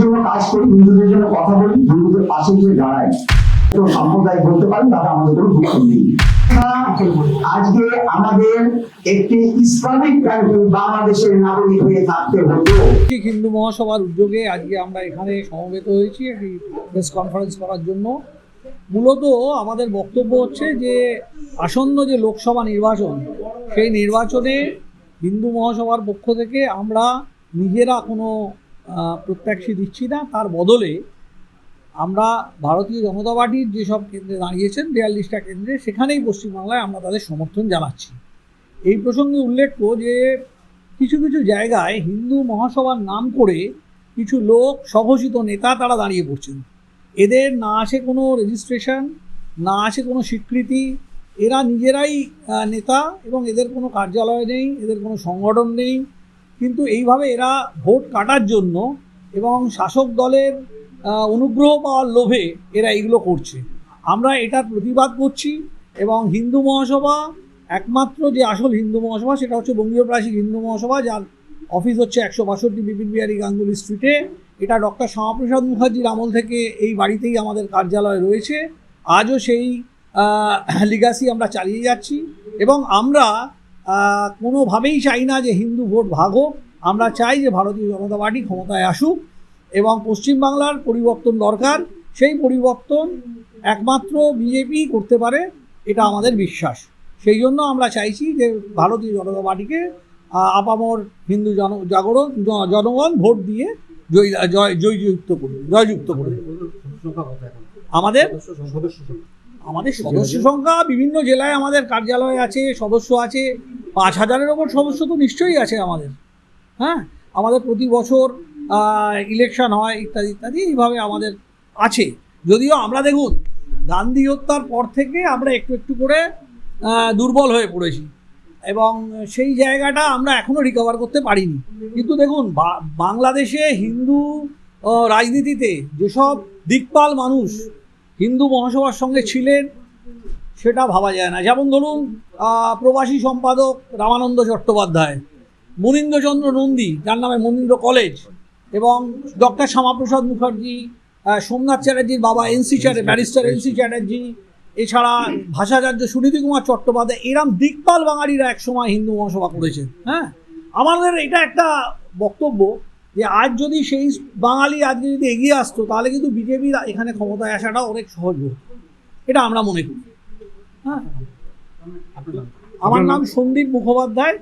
জন্য কাজ করি, হিন্দুদের জন্য কথা বলি, হিন্দুদের পাশে গিয়ে দাঁড়াই। তো সাম্প্রদায়িক বলতে পারেন, তাতে আমাদের কোনো দুঃখ নেই। আজকে আমাদের একটি ইসলামিক কান্ট্রি বাংলাদেশের নাগরিক হয়ে থাকতে হতো। ঠিক হিন্দু মহাসভার উদ্যোগে আজকে আমরা এখানে সমবেত হয়েছি একটি প্রেস কনফারেন্স করার জন্য। মূলত আমাদের বক্তব্য হচ্ছে যে, আসন্ন যে লোকসভা নির্বাচন, সেই নির্বাচনে হিন্দু মহাসভার পক্ষ থেকে আমরা নিজেরা কোনো প্রত্যাশী দিচ্ছি না। তার বদলে আমরা ভারতীয় জনতা পার্টির যেসব কেন্দ্রে দাঁড়িয়েছেন, বিয়াল্লিশটা কেন্দ্রে, সেখানেই পশ্চিমবাংলায় আমরা তাদের সমর্থন জানাচ্ছি। এই প্রসঙ্গে উল্লেখ্য যে কিছু কিছু জায়গায় হিন্দু মহাসভার নাম করে কিছু লোক, স্বঘোষিত নেতা তারা দাঁড়িয়ে পড়ছেন। এদের না আসে কোনো রেজিস্ট্রেশন না আসে কোনো স্বীকৃতি। এরা নিজেরাই নেতা এবং এদের কোনো কার্যালয় নেই, এদের কোনো সংগঠন নেই। কিন্তু এইভাবে এরা ভোট কাটার জন্য এবং শাসক দলের অনুগ্রহ পাওয়ার লোভে এরা এগুলো করছে। আমরা এটার প্রতিবাদ করছি এবং হিন্দু মহাসভা, একমাত্র যে আসল হিন্দু মহাসভা সেটা হচ্ছে বঙ্গীয় প্রাচীর হিন্দু মহাসভা, যার অফিস হচ্ছে একশো বাষট্টি বিপিন বিহারী গাঙ্গুলি স্ট্রিটে। এটা ডক্টর শ্যামাপ্রসাদ মুখার্জির আমল থেকে এই বাড়িতেই আমাদের কার্যালয় রয়েছে। আজও সেই লিগাসি আমরা চালিয়ে যাচ্ছি এবং আমরা কোনোভাবেই চাই না যে হিন্দু ভোট ভাগ হোক। আমরা চাই যে ভারতীয় জনতা পার্টি ক্ষমতায় আসুক এবং পশ্চিমবাংলার পরিবর্তন দরকার। সেই পরিবর্তন একমাত্র বিজেপি করতে পারে, এটা আমাদের বিশ্বাস। সেই জন্য আমরা চাইছি যে ভারতীয় জনতা পার্টিকে আপামর হিন্দু জন, জাগরণ জনগণ ভোট দিয়ে জয় জয়, জয়যুক্ত করবে জয়যুক্ত করবে আমাদের? আমাদের সদস্য সংখ্যা বিভিন্ন জেলায় আমাদের কার্যালয় আছে, সদস্য আছে। পাঁচ হাজারের ওপর সদস্য তো নিশ্চয়ই আছে আমাদের। হ্যাঁ? আমাদের প্রতি বছর ইলেকশন হয়, ইত্যাদি ইত্যাদি, এইভাবে আমাদের আছে। যদিও আমরা দেখুন, গান্ধী হত্যার পর থেকে আমরা একটু একটু করে দুর্বল হয়ে পড়েছি। এবং সেই জায়গাটা আমরা এখনও রিকভার করতে পারিনি। কিন্তু দেখুন বাংলাদেশে হিন্দু রাজনীতিতে যেসব দিকপাল মানুষ হিন্দু মহাসভার সঙ্গে ছিলেন সেটা ভাবা যায় না। যেমন ধরুন প্রবাসী সম্পাদক রামানন্দ চট্টোপাধ্যায় মনীন্দ্রচন্দ্র নন্দী যার নামে মনীন্দ্র কলেজ এবং ডক্টর শ্যামাপ্রসাদ মুখার্জি সোমনাথ চ্যাটার্জির বাবা NC Chatterjee barrister NC Chatterjee এছাড়া ভাষাচার্য সুনীতি কুমার চট্টোপাধ্যায় এরম দিকপাল বাঙালিরা একসময় হিন্দু মহাসভা করেছেন হ্যাঁ? আমাদের এটা একটা বক্তব্য যে আজ যদি সেই বাঙালি আজকে যদি এগিয়ে আসতো তাহলে কিন্তু বিজেপির এখানে ক্ষমতায় আসাটা অনেক সহজ হতো। এটা আমরা মনে করি। হ্যাঁ। আমার নাম সন্দীপ মুখোপাধ্যায়।